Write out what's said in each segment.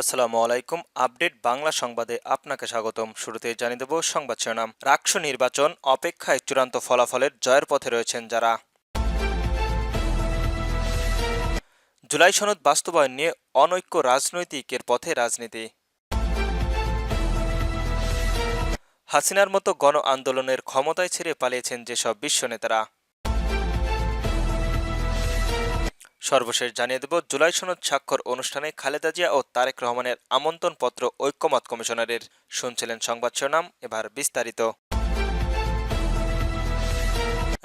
আসসালামু আলাইকুম। আপডেট বাংলা সংবাদে আপনাকে স্বাগতম। শুরুতে জানিয়ে দেব সংবাদ শিরোনাম। রাকসু নির্বাচন অপেক্ষায় চূড়ান্ত ফলাফলের জয়ের পথে রয়েছেন যারা। জুলাই সনদ বাস্তবায়ন নিয়ে অনৈক্য রাজনৈতিকের পথে রাজনীতি। হাসিনার মতো গণ আন্দোলনের ক্ষমতায় ছেড়ে পালিয়েছেন যেসব বিশ্ব নেতারা। সর্বশেষ জানিয়ে দেব, জুলাই সনদ স্বাক্ষর অনুষ্ঠানে খালেদা জিয়া ও তারেক রহমানের আমন্ত্রণপত্র ঐক্যমত কমিশনারের শুনছিলেন সংবাদ শিরোনাম, এবার বিস্তারিত।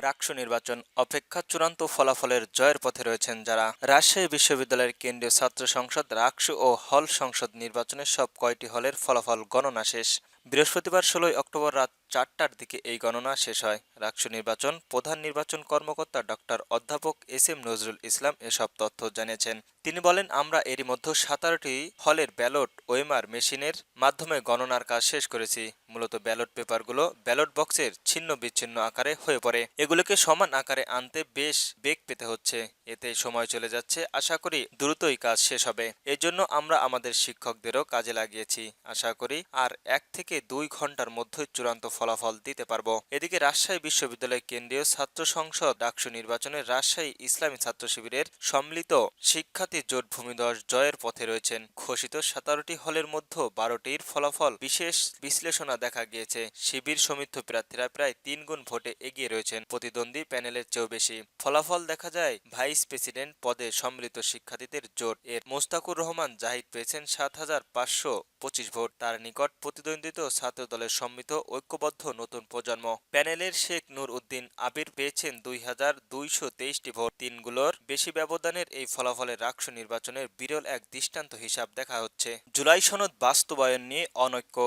রাকসু নির্বাচন অপেক্ষা চূড়ান্ত ফলাফলের জয়ের পথে রয়েছেন যারা। রাজশাহী বিশ্ববিদ্যালয়ের কেন্দ্রীয় ছাত্র সংসদ, রাকসু ও হল সংসদ নির্বাচনের সব কয়টি হলের ফলাফল গণনা শেষ। বৃহস্পতিবার ষোলোই অক্টোবর রাত চারটার দিকে এই গণনা শেষ হয়। রাকসু নির্বাচন, প্রধান নির্বাচন কর্মকর্তা ডক্টর অধ্যাপক এস এম নজরুল ইসলাম এসব তথ্য জানিয়েছেন। তিনি বলেন, আমরা এরই মধ্যে সাতারোটি হলের ব্যালট ওয়েমার মেশিনের মাধ্যমে গণনার কাজ শেষ করেছি। মূলত ব্যালট পেপারগুলো ব্যালট বক্সের ছিন্ন বিচ্ছিন্ন আকারে হয়ে পড়ে। এগুলোকে সমান আকারে আনতে বেশ বেগ পেতে হচ্ছে। এতে সময় চলে যাচ্ছে। আশা করি দ্রুতই কাজ শেষ হবে। এজন্য আমরা আমাদের শিক্ষকদেরও কাজে লাগিয়েছি। আশা করি আর এক থেকে দুই ঘণ্টার মধ্যে চূড়ান্ত ফলাফল দিতে পারব। এদিকে রাজশাহী বিশ্ববিদ্যালয় কেন্দ্রীয় ছাত্র সংসদ ডাকসু নির্বাচনে রাজশাহী ইসলামী ছাত্র শিবিরের সম্মিলিত শিক্ষার্থী জোট ভূমিদশ জয়ের পথে রয়েছেন। ঘোষিত সতেরোটি হলের মধ্যে বারোটির ফলাফল বিশেষ বিশ্লেষণা দেখা গিয়েছে। শিবির সমৃদ্ধ প্রার্থীরা প্রায় তিন গুণ ভোটে এগিয়ে রয়েছেন। প্রতিদ্বন্দ্বী প্যানেলের চেয়েও বেশি। ফলাফল দেখা যায়, ভাইস প্রেসিডেন্ট পদে সম্মিলিত শিক্ষার্থীদের জোট এর মোস্তাকুর রহমান জাহিদ পেয়েছেন সাত হাজার পাঁচশো পঁচিশ ভোট। তার নিকট প্রতিদ্বন্দ্বিত ছাত্র দলের সম্মিলিত ঐক্যবদ্ধ নতুন প্রজন্ম। প্যানেলের শেখ নূর উদ্দিন আবির পেয়েছেন দুই হাজার দুইশো তেইশটি ভোট। তিনগুলোর বেশি ব্যবধানের এই ফলাফলে রাকসু নির্বাচনের বিরল এক দৃষ্টান্ত হিসাব দেখা হচ্ছে। জুলাই সনদ বাস্তবায়ন নিয়ে অনৈক্য।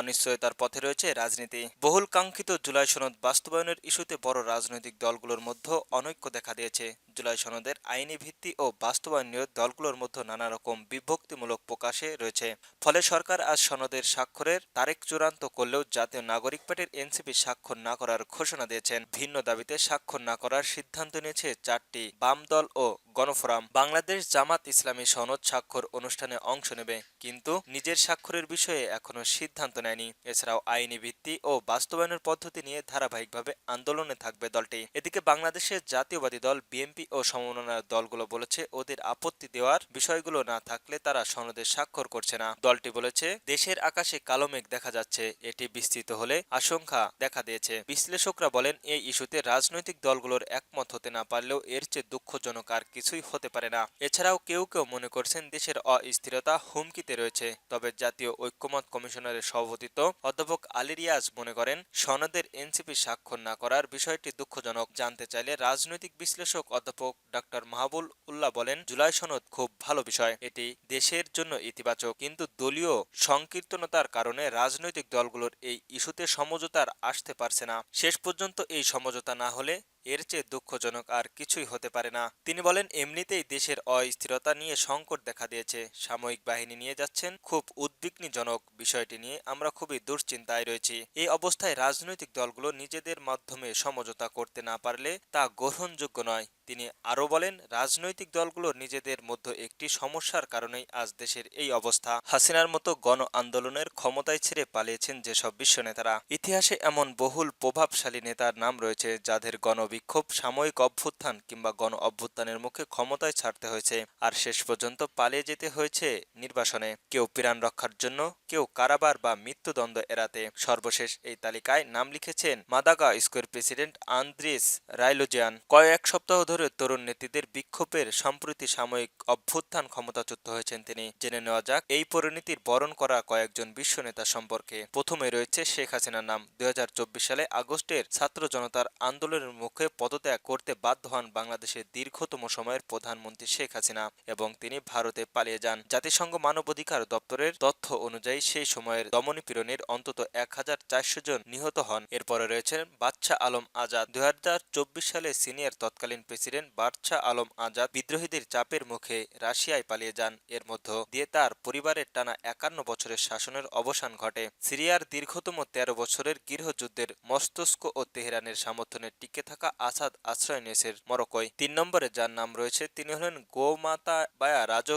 অনিশ্চয়তার পথে রয়েছে রাজনীতি। বহুল কাঙ্ক্ষিত জুলাই সনদ বাস্তবায়নের ইস্যুতে বড় রাজনৈতিক দলগুলোর মধ্যে অনৈক্য দেখা দিয়েছে। জুলাই সনদের আইনি ভিত্তি ও বাস্তবায়ন নিয়ে দলগুলোর মধ্যে নানা রকম বিভক্তিমূলক প্রকাশে রয়েছে। ফলে সরকার আজ সনদের স্বাক্ষরের তারিখ চূড়ান্ত করলেও জাতীয় নাগরিক পার্টির এনসিপি স্বাক্ষর না করার ঘোষণা দিয়েছেন। ভিন্ন দাবিতে স্বাক্ষর না করার সিদ্ধান্ত নিয়েছে চারটি বাম দল ও গণফোরাম। বাংলাদেশ জামাত ইসলামী সনদ স্বাক্ষর অনুষ্ঠানে অংশ নেবে, কিন্তু নিজের স্বাক্ষরের বিষয়ে এখনও সিদ্ধান্ত নেয়নি। এছাড়াও আইনি ভিত্তি ও বাস্তবায়নের পদ্ধতি নিয়ে ধারাবাহিকভাবে আন্দোলনে থাকবে দলটি। এদিকে বাংলাদেশের জাতীয়বাদী দল বিএনপি ও সমমনার দলগুলো বলেছে, ওদের আপত্তি দেওয়ার বিষয়গুলো না থাকলে তারা সনদে স্বাক্ষর করছে না। দলটি বলেছে, দেশের আকাশে কালো মেঘ দেখা যাচ্ছে, এটি বিস্তৃত হলে আশঙ্কা দেখা দিয়েছে। বিশ্লেষকরা বলেন, এই ইস্যুতে রাজনৈতিক দলগুলোর একমত হতে না পারলেও এর চেয়ে দুঃখজনক আর কিছুই হতে পারে না। এছাড়াও কেউ কেউ মনে করছেন, দেশের অস্থিরতা হুমকিতে রয়েছে। তবে জাতীয় ঐক্যমত কমিশনারের সভাপতিত্ব অধ্যাপক আলী রিয়াজ মনে করেন, সনদের এনসিপি স্বাক্ষর না করার বিষয়টি দুঃখজনক। জানতে চাইলে রাজনৈতিক বিশ্লেষক অধ্যাপক ডক্টর মাহবুল উল্লাহ বলেন, জুলাই সনদ খুব ভালো বিষয়। এটি দেশের জন্য ইতিবাচক, কিন্তু দলীয় সংকীর্তনতার কারণে রাজনৈতিক দলগুলোর এই ইস্যুতে সমঝোতার আসতে পারছে না। শেষ পর্যন্ত এই সমঝোতা না হলে এর চেয়ে দুঃখজনক আর কিছুই হতে পারে না। তিনি বলেন, এমনিতেই দেশের অস্থিরতা নিয়ে সংকট দেখা দিয়েছে। সাময়িক বাহিনী নিয়ে যাচ্ছেন, খুব উদ্বিগ্নজনক বিষয়টি নিয়ে আমরা খুবই দুশ্চিন্তায় রয়েছি। এই অবস্থায় রাজনৈতিক দলগুলো নিজেদের মাধ্যমে সমঝোতা করতে না পারলে তা গ্রহণযোগ্য নয়। তিনি আরও বলেন, রাজনৈতিক দলগুলো নিজেদের মধ্যে একটি সমস্যার কারণেই আজ দেশের এই অবস্থা। হাসিনার মতো গণ আন্দোলনের ক্ষমতায় ছেড়ে পালিয়েছেন যেসব বিশ্ব নেতারা। ইতিহাসে এমন বহুল প্রভাবশালী নেতার নাম রয়েছে যাদের গণবিক্ষোভ সাময়িক অভ্যুত্থান কিংবা গণ অভ্যুত্থানের মুখে ক্ষমতায় ছাড়তে হয়েছে। আর শেষ পর্যন্ত পালিয়ে যেতে হয়েছে নির্বাসনে। কেউ প্রাণ রক্ষার জন্য, কেউ কারাবার বা মৃত্যুদণ্ড এড়াতে। সর্বশেষ এই তালিকায় নাম লিখেছেন মাদাগা স্কোয়ার প্রেসিডেন্ট আন্দ্রিস রাইলোজিয়ান। কয়েক সপ্তাহ ধরে তরুণ নেত্রীদের বিক্ষোভের সম্প্রতি সাময়িক অভ্যুত্থান ক্ষমতাচ্যুত হয়েছেন তিনি। জেনে নেওয়া যাক, এই পরিণতির বরণ করা কয়েকজন বিশ্ব নেতা সম্পর্কে। প্রথমে রয়েছে শেখ হাসিনার নাম। দুই হাজার চব্বিশ সালে আগস্টের ছাত্র জনতার আন্দোলনের মুখে পদত্যাগ করতে বাধ্য হন বাংলাদেশের দীর্ঘতম সময়ের প্রধানমন্ত্রী শেখ হাসিনা এবং তিনি ভারতে পালিয়ে যান। জাতিসংঘ মানবাধিকার দপ্তরের তথ্য অনুযায়ী সেই সময়ের দমনীপীড়নের অন্তত এক হাজার চারশো জন নিহত হন। এরপরে রয়েছেন বাদশাহ আলম আজাদ। দুই সালে সিনিয়র তৎকালীন প্রেসিডেন্ট বাদশাহ আলম আজাদ বিদ্রোহীদের চাপের মুখে রাশিয়ায় পালিয়ে যান। এর মধ্য দিয়ে তার পরিবারের টানা একান্ন বছরের শাসনের অবসান ঘটে। সিরিয়ার দীর্ঘতম তেরো বছরের গৃহযুদ্ধের মস্তিষ্ক ও তেহরানের সমর্থনে টিকে থাকা আসাদ আশ্রয় নিয়েছেন মরক্কোয়। তিন নম্বরে যার নাম রয়েছে, তিনি হলেন গোমাতা বায়া রাজ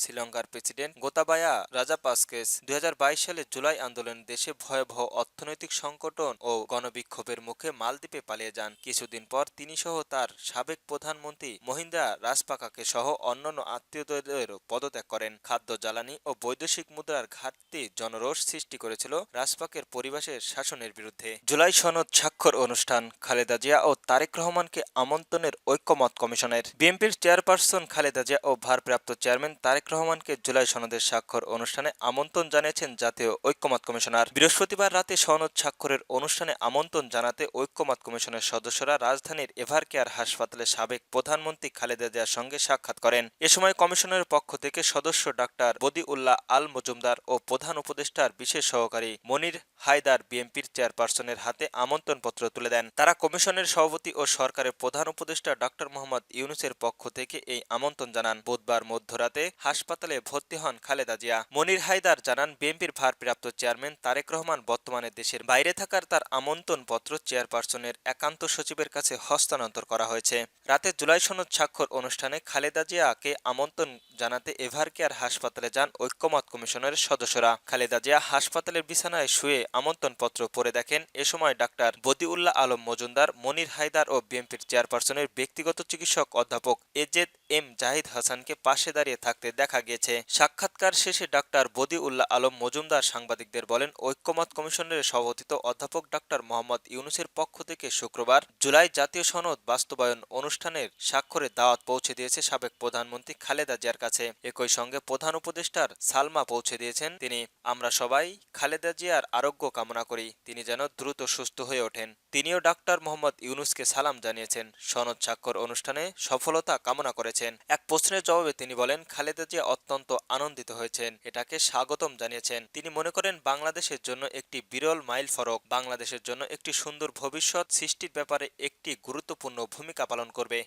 শ্রীলঙ্কার প্রেসিডেন্ট গোতাবায়া রাজাপাসকেস দুই সালে জুলাই আন্দোলন দেশে ভয়াবহ অর্থনৈতিক সংকটন ও গণবিক্ষোভের মুখে মালদ্বীপে পালিয়ে যান। কিছুদিন পর তিনি সহ তার সাবেক প্রধানমন্ত্রী মহিন্দা রাজপাকাকে সহ অন্যান্য আত্মীয়দেরও পদত্যাগ করেন। খাদ্য জ্বালানি ও বৈদেশিক মুদ্রার ঘাটতি জনরোষ সৃষ্টি করেছিল রাজপাকের পরিবেশের শাসনের বিরুদ্ধে। জুলাই সনদ স্বাক্ষর অনুষ্ঠান, খালেদা জিয়া ও তারেক রহমানকে আমন্ত্রণের ঐক্যমত কমিশনের। বিএনপির চেয়ারপারসন খালেদা জিয়া ও ভারপ্রাপ্ত চেয়ারম্যান তারেক রহমানকে জুলাই সনদের স্বাক্ষর অনুষ্ঠানে আমন্ত্রণ জানিয়েছেন জাতীয় ঐক্যমত কমিশনার। বৃহস্পতিবার রাতে সনদ স্বাক্ষরের অনুষ্ঠানে আমন্ত্রণ জানাতে ঐক্যমত কমিশনের সদস্যরা রাজধানীর এভার কেয়ার হাসপাতালে সাবেক প্রধানমন্ত্রী খালেদা জিয়ার সঙ্গে সাক্ষাৎ করেন। এ সময় কমিশনের পক্ষ থেকে সদস্য ডাক্তার বদিউল্লাহ আল মজুমদার ও প্রধান উপদেষ্টার বিশেষ সহকারী মনির হায়দার বিএনপির চেয়ারপারসনের হাতে আমন্ত্রণপত্র তুলে দেন। তারা কমিশনের সভাপতি ও সরকারের প্রধান উপদেষ্টা ডক্টর মোহাম্মদ ইউনুসের পক্ষ থেকে এই আমন্ত্রণ জানান। বুধবার মধ্যরাতে হাসপাতালে ভর্তি হন খালেদা জিয়া। মনির হায়দার জানান, বিএনপির ভারপ্রাপ্ত চেয়ারম্যান তারেক রহমান বর্তমানে দেশের বাইরে থাকার তার আমন্ত্রণ পত্র চেয়ারপারসনের একান্ত সচিবের কাছে হস্তান্তর করা হয়েছে। রাতে জুলাই সনদ স্বাক্ষর অনুষ্ঠানে খালেদা জিয়াকে আমন্ত্রণ জানাতে এভার কেয়ার হাসপাতালে যান ঐক্যমত কমিশনের সদস্যরা। খালেদা জিয়া হাসপাতালের বিছানায় শুয়ে আমন্ত্রণপত্র পড়ে দেখেন। এ সময় ডাক্তার বদিউল্লাহ আলম মজুমদার মনির হায়দার ও বিএনপির চেয়ারপারসনের ব্যক্তিগত চিকিৎসক অধ্যাপক এজেদ এম জাহিদ হাসানকে পাশে দাঁড়িয়ে থাকতে দেখা গিয়েছে। সাক্ষাৎকার শেষে ডাক্তার বদিউল্লাহ আলম মজুমদার সাংবাদিকদের বলেন, ঐক্যমত কমিশনের সভাপতিত অধ্যাপক ডাক্তার মোহাম্মদ ইউনুসের পক্ষ থেকে শুক্রবার জুলাই জাতীয় সনদ বাস্তবায়ন অনুষ্ঠানের স্বাক্ষরে দাওয়াত পৌঁছে দিয়েছে সাবেক প্রধানমন্ত্রী খালেদা জিয়ার কাছে। একই সঙ্গে প্রধান উপদেষ্টার সালমা পৌঁছে দিয়েছেন। তিনি, আমরা সবাই খালেদা জিয়ার আরোগ্য কামনা করি। তিনি যেন দ্রুত সুস্থ হয়ে ওঠেন। তিনিও ডাক্তার মোহাম্মদ ইউনুসকে সালাম জানিয়েছেন। সনদ স্বাক্ষর অনুষ্ঠানে সফলতা কামনা করেছেন। এক প্রশ্নের জবাবে তিনি বলেন, খালেদা জিয়া অত্যন্ত আনন্দিত হয়েছেন, এটাকে স্বাগতম জানিয়েছেন। তিনি মনে করেন, বাংলাদেশের জন্য একটি বিরল মাইল ফরক, বাংলাদেশের জন্য একটি সুন্দর ভবিষ্যৎ সৃষ্টির ব্যাপারে একটি গুরুত্বপূর্ণ ভূমিকা পালন করবে।